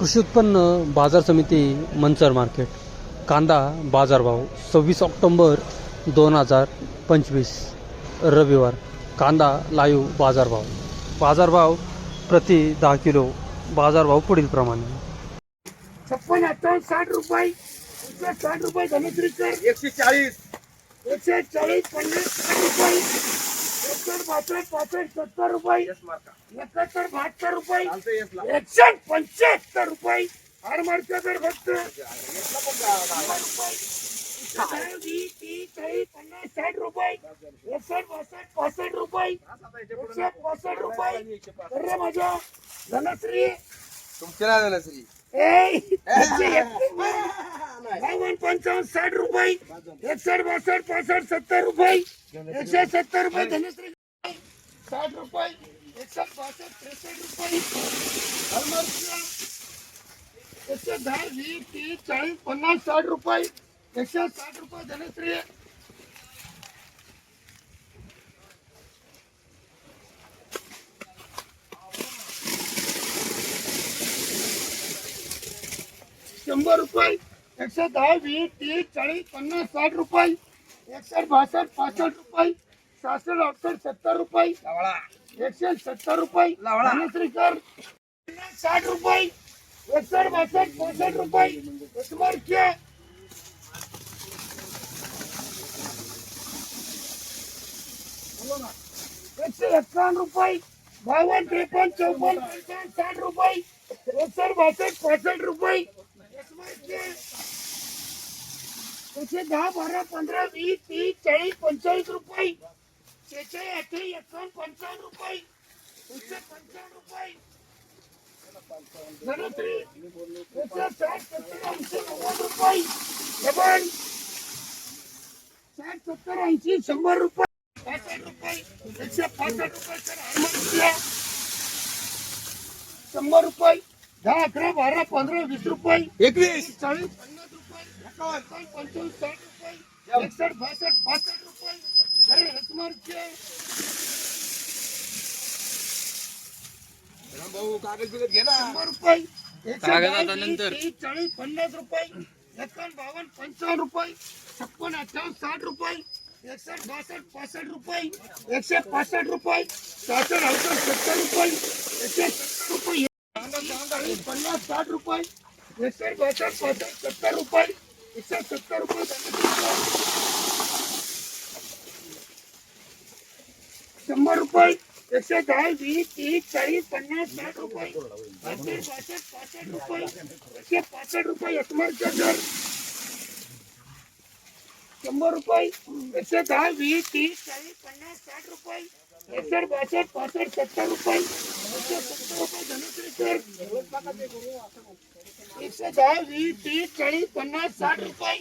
कृषी उत्पन्न बाजार समिती मंचर मार्केट कांदा बाजारभाव सव्वीस ऑक्टोंबर दोन हजार पंचवीस रविवार कांदा लाईव बाजारभाव बाजारभाव प्रति दहा किलो बाजारभाव पुढील प्रमाणे. छप्पन अठ्ठावन्न साठ रुपये एकशे साठ रुपये एकशे चाळीस. एकशे चाळीस पन्नास साठ रुपये. एकसष्ट बासष्ट पासष्ट सत्तर रुपये. यस मार्का एकाहत्तर बहात्तर रुपये. चालतं यसला एकशे पंच्याहत्तर रुपये. हार फक्त पण जा- दहा, वीस तीस चाळीस पन्नास साठ रुपये. एकसष्ट बासष्ट पासष्ट रुपये. एकशे पासष्ट रुपये. अरे माझ्या धनश्री. तुमचे नाही झालं श्री ए बावन्न पंचावन्न साठ रुपये एकसष्ट बासष्ट पासष्ट सत्तर रुपये, एकशे सत्तर रुपये धनश्री साठ रुपये एकसष्ट बासष्ट त्रेसष्ट रुपये हलमार्कला एकशे दहा वीस, तीस, चाळीस, पन्नास, साठ रुपये, एकशे साठ रुपये धनश्री शंभर रुपये एकशे दहा वीस तीस चाळीस पन्नास साठ रुपये एकसष्ट बासष्ट पासष्ट रुपये सहासष्ट अडसष्ट सत्तर रुपये लावळा एकशे सत्तर रुपये साठ रुपये एकसष्ट बासष्ट पासष्ट रुपये स्मरचे एकशे एक्कावन्न रुपये बावन्न त्रेपन्न चौपन्न पंचावन्न साठ रुपये एकसष्ट बासष्ट पासष्ट रुपये स्मरचे एकशे दहा बारा पंधरा वीस तीस चाळीस पंचेचाळीस रुपये. शेहेचाळीस अठ्ठावीस एकावन्न पंचावन्न रुपये. एकशे पंचावन्न रुपये. साठ सत्तर ऐंशी नव्वद रुपये. साठ सत्तर ऐंशी शंभर रुपये. पासष्ट रुपये. एकशे पासष्ट रुपये सर हरमतीला शंभर रुपये. दहा अकरा बारा पंधरा वीस रुपये. एकवीस. चाळीस पन्नास रुपये नंतर. चाळीस पन्नास रुपये एकावन्न बावन्न पंचावन्न रुपये छप्पन अठ्ठावन्न साठ रुपये एकसष्ट बासष्ट पासष्ट रुपये एकशे पासष्ट रुपये सहासष्ट अडुसष्ट सत्तर रुपये एकशे सत्तर रुपये पन्नास साठ रुपये एकसष्ट बासष्ट पासष्ट सत्तर रुपये एकशे सत्तर रुपये शंभर रुपये, एकशे दहा, वीस, तीस, चाळीस, पन्नास, साठ रुपये. बासष्ट पासष्ट रुपये. एकशे रुपये दर शंभर रुपये, एकशे दहा, वीस, तीस, चाळीस, पन्नास, साठ रुपये. एकसष्ट, बासष्ट, पासष्ट, सत्तर रुपये. एकशे सत्तर रुपये धनश्री एकशे दहा वीस तीस चाळीस पन्नास साठ रुपये.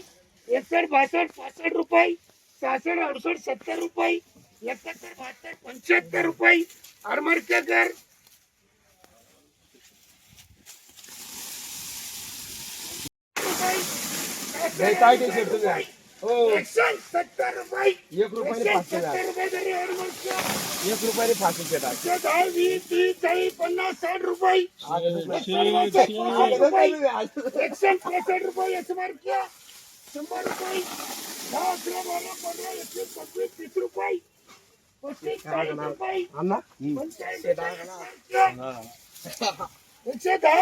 एकसष्ट बासष्ट पासष्ट रुपये. सहासष्ट अडुसष्ट सत्तर रुपये. एकाहत्तर बहात्तर पंच्याहत्तर रुपये. आरमारच्या दर काय काय हो. सत्तर रुपये. एक रुपयाने फाशी सत्तर रुपये तरी एक दहा वीस तीस चाळीस पन्नास साठ रुपये. रुपये. एकशे रुपये. शंभर रुपये. दहा रुपये. रुपये.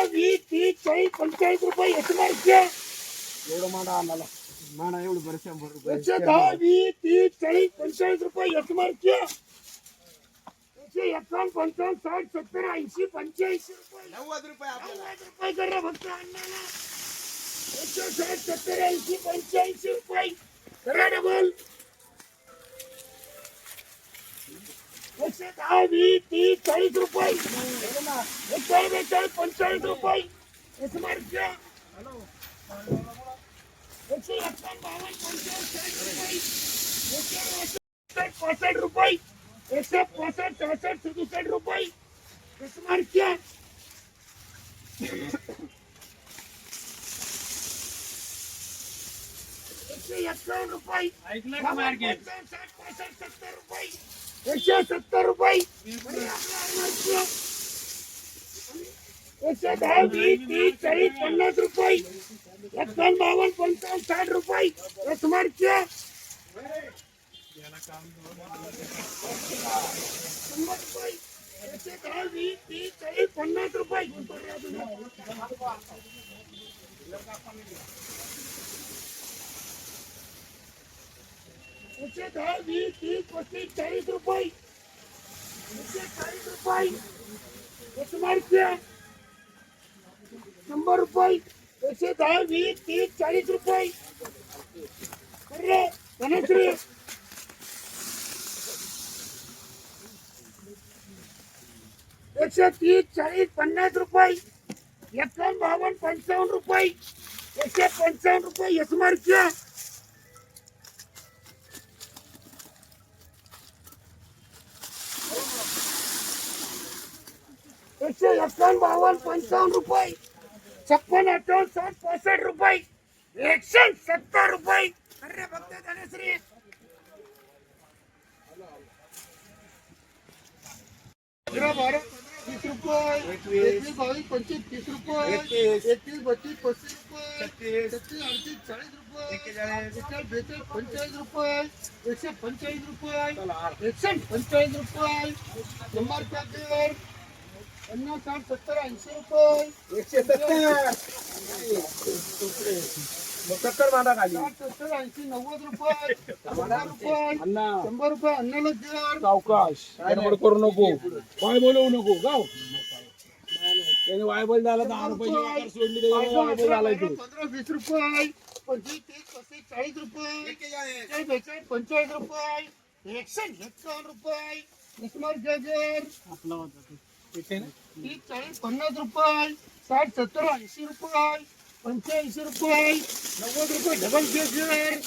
वीस तीस चाळीस पंचेचाळीस रुपये एस एम एवढं मला आम्हाला मांडा एवढं बरं शंभर रुपये. एकशे दहा वीस तीस चाळीस पंचेचाळीस रुपये यशमारच्या एकशे एकावन्न पंचावन्न साठ सत्तर ऐंशी पंच्याऐंशी रुपये. नव्वद रुपये आपल्याला. नव्वद रुपये करा फक्त अण्णाला एकशे साठ सत्तर ऐंशी पंच्याऐंशी रुपये. करा डबल एकशे दहा वीस तीस चाळीस रुपये. एकचाळीस बेचाळीस पंचेचाळीस रुपये. यशमारच्या एकशे એકસો એકસઠ બાવન પંચાવન રૂપિયા એકસો પોસઠ ચોસઠ સુડસઠ રૂપિયા કસ્ટમર ક્યાં એકસો એકાવન રૂપિયા એકસો સત્તર રૂપિયા साठ पासष्ट सत्तर रुपये एकशे सत्तर रुपये। वीस तीस चाळीस पन्नास रुपये। बावन्न पंचावन्न साठ रुपये। शंभर रुपये। एकशे दहा शंभर रुपये। एकशे दहा वीस तीस चाळीस रुपये। अरे धनश्री एकशे तीस, चाळीस, पन्नास रुपये। एकावन्न, बावन्न, पंचावन्न रुपये। एकशे पंचावन्न रुपये यशमार्क्य एकशे एकावन्न, बावन्न, पंचावन्न रुपये। छप्पन अठ्ठावन्न साठ पासष्ट रुपये. एकशे सत्तर रुपये. अरे भक्त धनश्री अकरा बारा वीस रुपये. एकवीस बावीस पंचवीस तीस रुपये. एकतीस बत्तीस पस्तीस रुपये. छत्तीस. अडतीस चाळीस रुपये. एकेचाळीस बेचाळीस पंचेचाळीस रुपये. एकशे पंचेचाळीस रुपये. एकशे पंचेचाळीस रुपये. शंभर चार पन्नास साठ सत्तर ऐंशी रुपये. एकशे सत्तर. सत्तर मांडा खाली. साठ सत्तर ऐंशी नव्वद रुपये. शंभर रुपये. अण्णा. शंभर रुपये अन्नाला दर सावकाश. गडबड करू नको. वाय बोलवू नको. गाव त्याने वायबल झाला दहा सोडली वायबल तू. पंधरा वीस रुपये. पंचवीस तीस पस्तीस चाळीस रुपये. चाळीस बेचाळीस पंचेचाळीस रुपये. एकशे एक्कावन्न रुपये. उस्मान जगर तीस चाळीस पन्नास रुपये साठ सत्तर ऐंशी रुपये पंच्याऐंशी रुपये नव्वद रुपये डबल जगर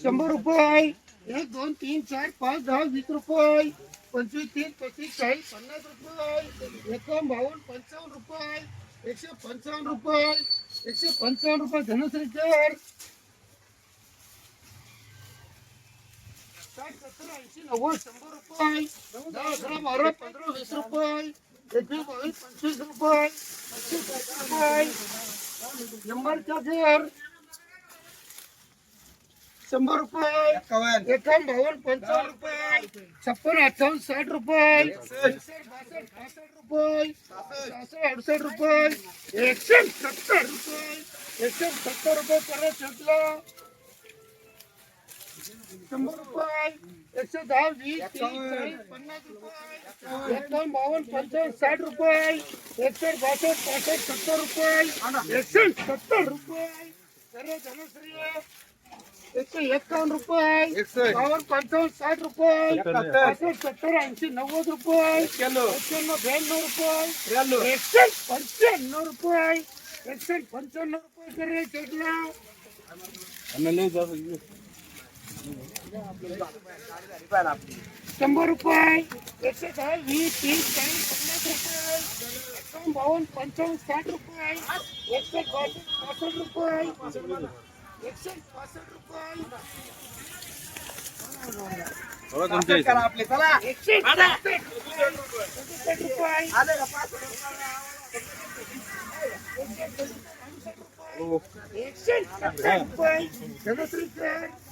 शंभर रुपये एक दोन तीन चार पाच दहा वीस रुपये पंचवीस तीस पस्तीस चाळीस पन्नास रुपये एकावन्न बावन्न पंचावन्न रुपये एकशे पंचावन्न रुपये एकशे पंचावन्न रुपये धनश्री कर साठ सत्तर ऐंशी नव्वद शंभर रुपये दहा अकरा बारा पंधरा वीस रुपये एकवीस बावीस पंचवीस रुपये पस्तीस रुपये शंभरच्या शंभर रुपये एकावन्न बावन्न पंचावन्न रुपये छप्पन अठ्ठावन्न साठ रुपये बासष्ट रुपये सहासष्ट अडुसष्ट रुपये एकशे सत्तर रुपये एकशे सत्तर रुपये परत सुटला. શંભર રૂપિયા એકસો દસ વીસ પચાસ એકાવન બાવન પંચાવન સાઠ રૂપિયા. એકસઠ બાસઠ પાસઠ સત્તર રૂપિયા એકસઠ સત્તર રૂપિયા ધનશ્રી એકસો એકાવન રૂપિયા બાવન પંચાવન સાઠ રૂપિયા પાસઠ સત્તર એંશી નવ્વદ રૂપિયા એક્યાનો બ્યાણું રૂપિયા એકસઠ પંચાણું રૂપિયા એકસઠ પંચાણું રૂપિયા કરીએ કેટલા અમે લઈ જાવ शंभर रुपये। एकशे दहा वीस तीस चाळीस पन्नास रुपये। एकावन्न बावन्न पंचावन्न साठ रुपये। एकशे पासष्ट रुपये। एकशे पासष्ट रुपये। आपले चला एकशे रुपये। एकशे सत्तर रुपये। धनश्री कर शंभर रुपये।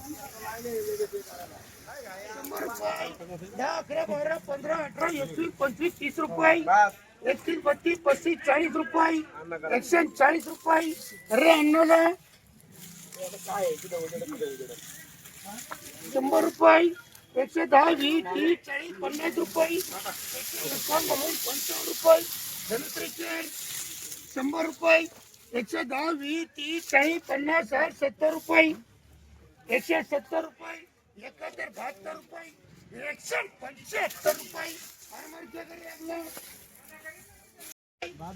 दहा अकरा बारा पंधरा अठरा एकवीस पंचवीस तीस रुपये. एकतीस बत्तीस पस्तीस चाळीस रुपये. एकशे चाळीस रुपये. अरे अन्नाला शंभर रुपये. एकशे दहा वीस तीस चाळीस पन्नास रुपये. पंचावन्न रुपये. धनश्री कर शंभर रुपये. एकशे दहा वीस तीस चाळीस पन्नास साठ सत्तर रुपये. एकशे सत्तर रुपये एकाहत्तर बहात्तर रुपये एकशे पंच्याहत्तर रुपये.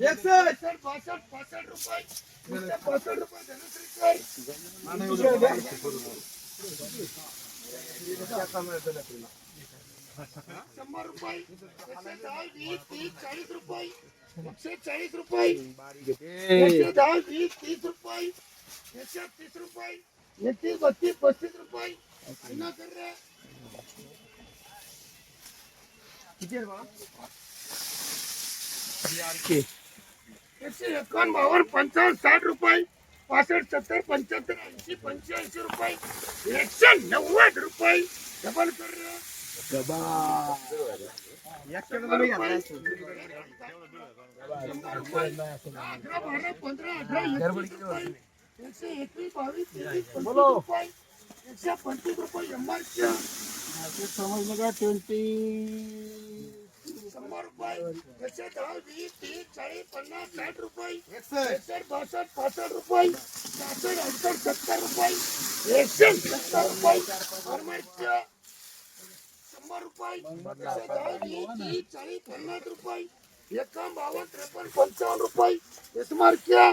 एकसष्ट बासष्ट पासष्ट रुपये. नुसते पासष्ट रुपये शंभर रुपये वीस तीस चाळीस रुपये. एकशे चाळीस रुपये. एकशे दहा वीस तीस रुपये. एकशे तीस रुपये. एकतीस बत्तीस पस्तीस रुपये पुन्हा कर रे किती आहे बा एकशे एकावन्न बावन्न पंचावन्न साठ रुपये पासष्ट सत्तर पंच्याहत्तर ऐंशी पंच्याऐंशी रुपये एकशे नव्वद डबल कर रे. शंभर रुपये. अठरा बारा पंधरा अठरा एकवीस रुपये एकशे एकवीस बावीस तेवीस पंचवीस रुपये एकशे पंचवीस रुपये शंभरच्या समजलं का ट्वेंटी शंभर रुपये एकशे दहा वीस तीस चाळीस पन्नास साठ रुपये एकसष्ट बासष्ट पासष्ट रुपये सहासष्ट अडुसष्ट सत्तर रुपये एकशे सत्तर रुपये फार्मरच्या शंभर रुपये एकशे दहा वीस तीस चाळीस पन्नास रुपये एकावन्न बावन्न त्रेपन्न पंचावन्न रुपये एसमार्क्या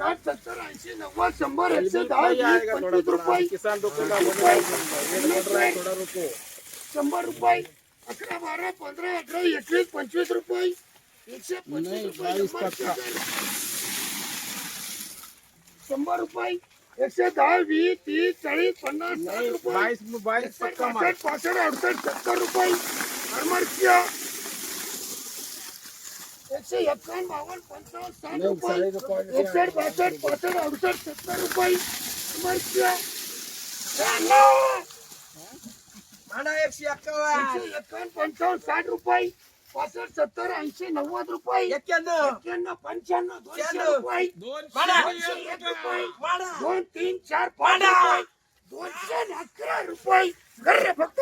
साठ सत्तर ऐंशी नव्वद शंभर कल एकशे भी दहा भाई वीस आएगा थोड़ा पंचवीस थोड़ा रुपये किसान रुकेगा बोलेगा रेट बढ़ रहा है थोड़ा रुको शंभर रुपये अकरा बारा पंधरा अठरा एकवीस पंचवीस रुपये एकशे पंचवीस नाही, रुपये बावीस यशमार्क्या. टक्का. शंभर रुपये एकशे दहा वीस तीस चाळीस पन्नास साठ नहीं रुपये बाईस बाईस एकसष्ट पक्का माल बासष्ट पासष्ट अडुसष्ट सत्तर रुपये એકસો એકાવન બાવન પંચાવન સાઠ રૂપિયા એકસઠ બાસઠ પાસઠ અડસઠ સત્તર રૂપિયા પાસઠ સત્તર એસી નવ્વદ રૂપિયા એક્યાનો પંચાણું દોન તીન ચાર પાંચ રૂપિયા દોનસો અકરા રૂપિયા ઘરે ફક્ત